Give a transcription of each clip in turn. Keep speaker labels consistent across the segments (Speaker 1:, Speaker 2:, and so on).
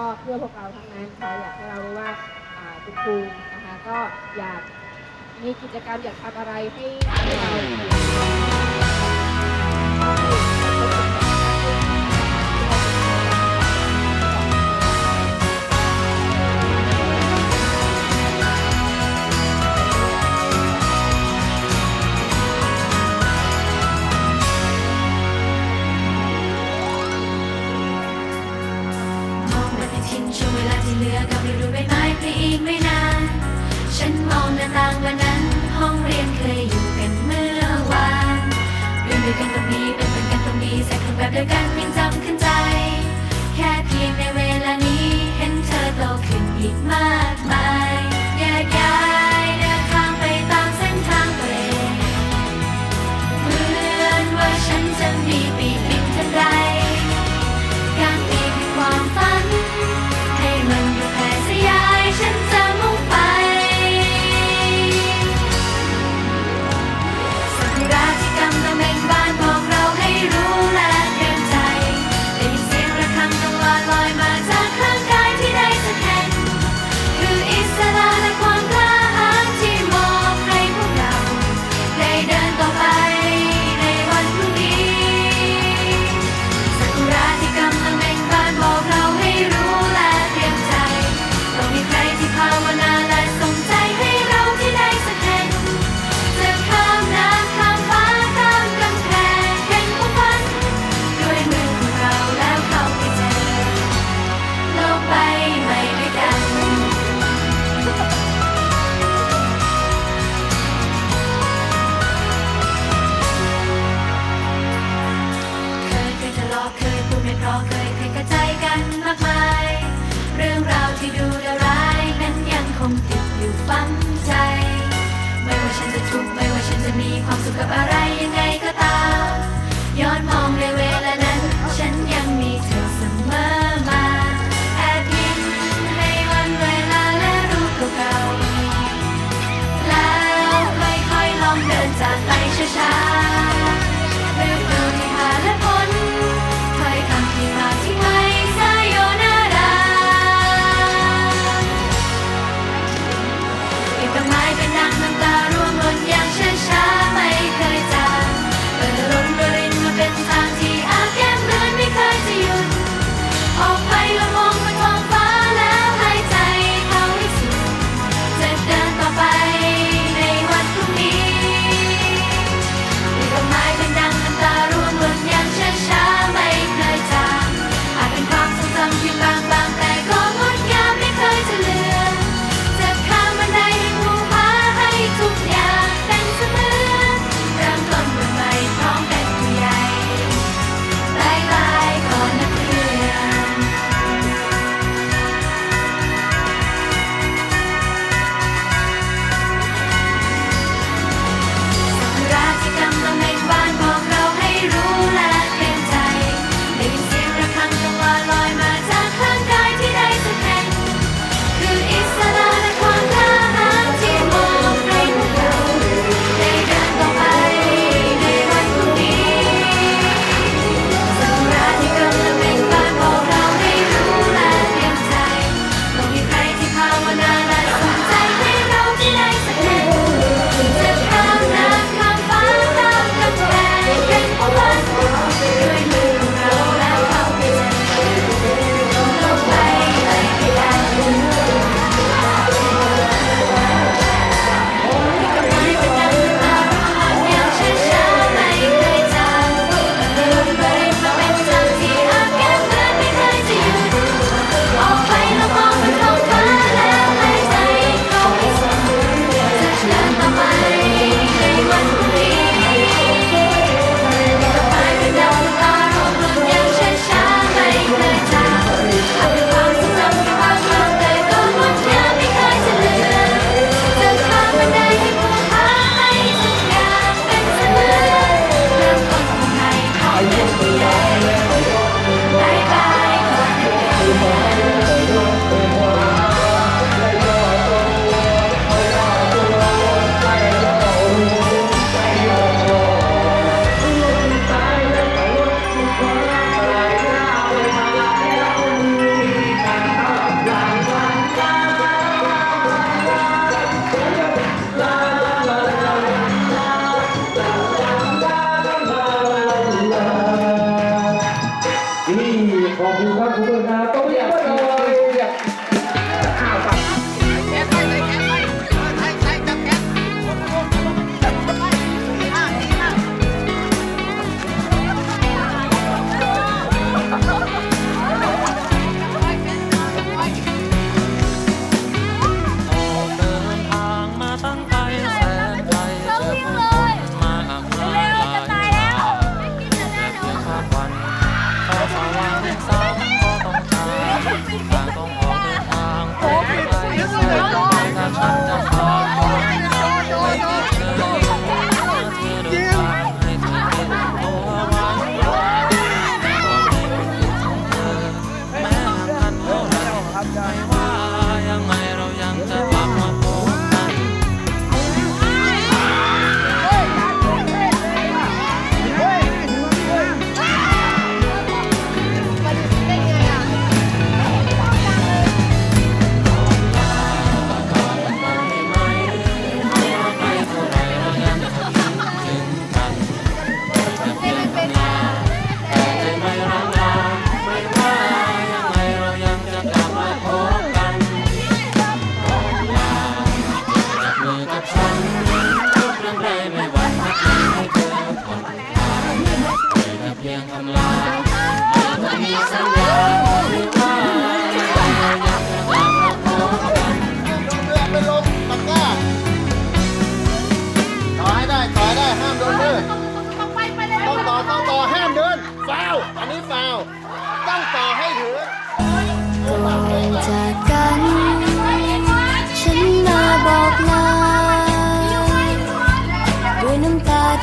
Speaker 1: ็เพื่
Speaker 2: อพวกเราทั้งนั้นค่ะอยากให้เรารู้ว่าคุณครูนะคะก็อยากมีกิจกรรมอยากทำอะไรให้เรา
Speaker 1: the gun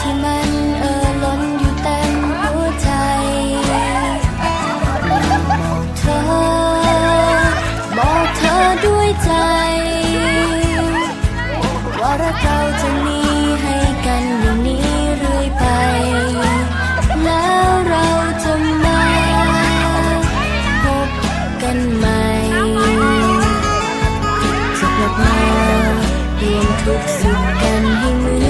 Speaker 1: ที่มันเอ่อล้นอยู่เต็มหัวใจบอกเธ
Speaker 3: อ บอกเธอด้วยใจ ว่ารักเราจะมีให้กันอย่างนี้เรื่อยไป แล้วเราจะมาพบกันใหม่จะกลับมารวมทุกข์สุขกันให้เหมือน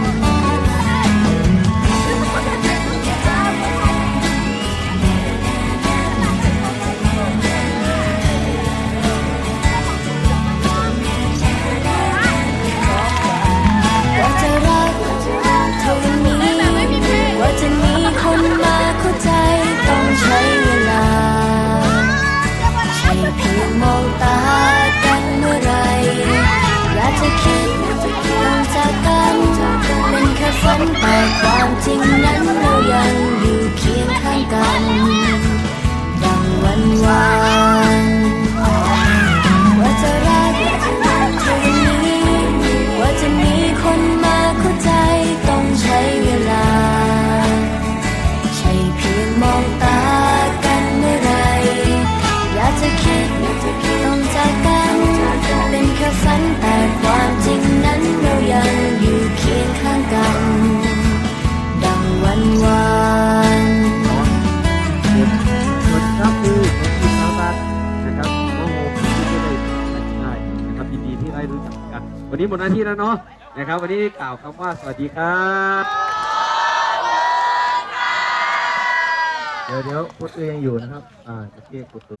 Speaker 3: วันนี้หมดหน้า
Speaker 4: ที่แล้วเนาะนะครับ วันนี้กล่าวคำว่าสวัสดีครับ
Speaker 5: เดี๋ยวเดี๋ยวพุทธยังอยู่นะครับ อ่าจะเรียกดตัว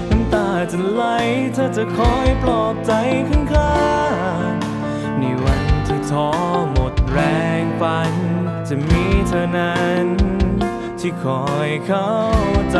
Speaker 6: ำตาจะไหลเธอจะคอยปลอบใจข้างๆในวันที่ท้อหมดแรงฝัน จะมีเธอนั้น ที่คอยเข้าใจ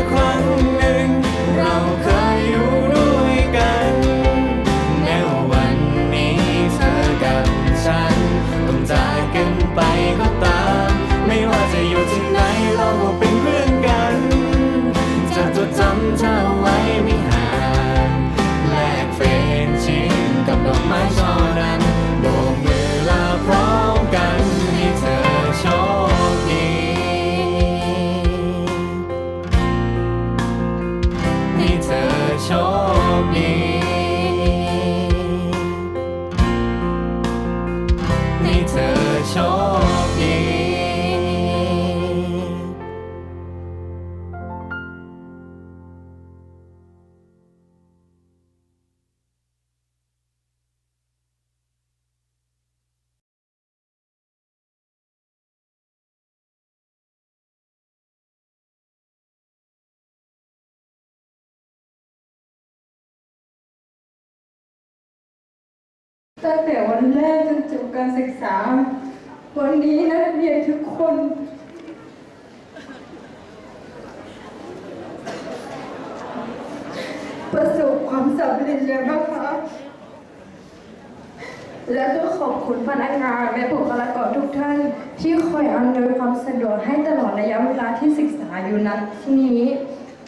Speaker 6: ว่
Speaker 7: ตั้งแต่วันแรกจนจบการศึกษา วันนี้นักเรียนทุกคน ประสบความสำเร็จแล้วนะคะ และก็ขอบคุณพนักงานและบุคลากรทุกท่าน ที่คอยอำนวยความสะดวกให้ตลอดระยะเวลาที่ศึกษาอยู่ณที่นี้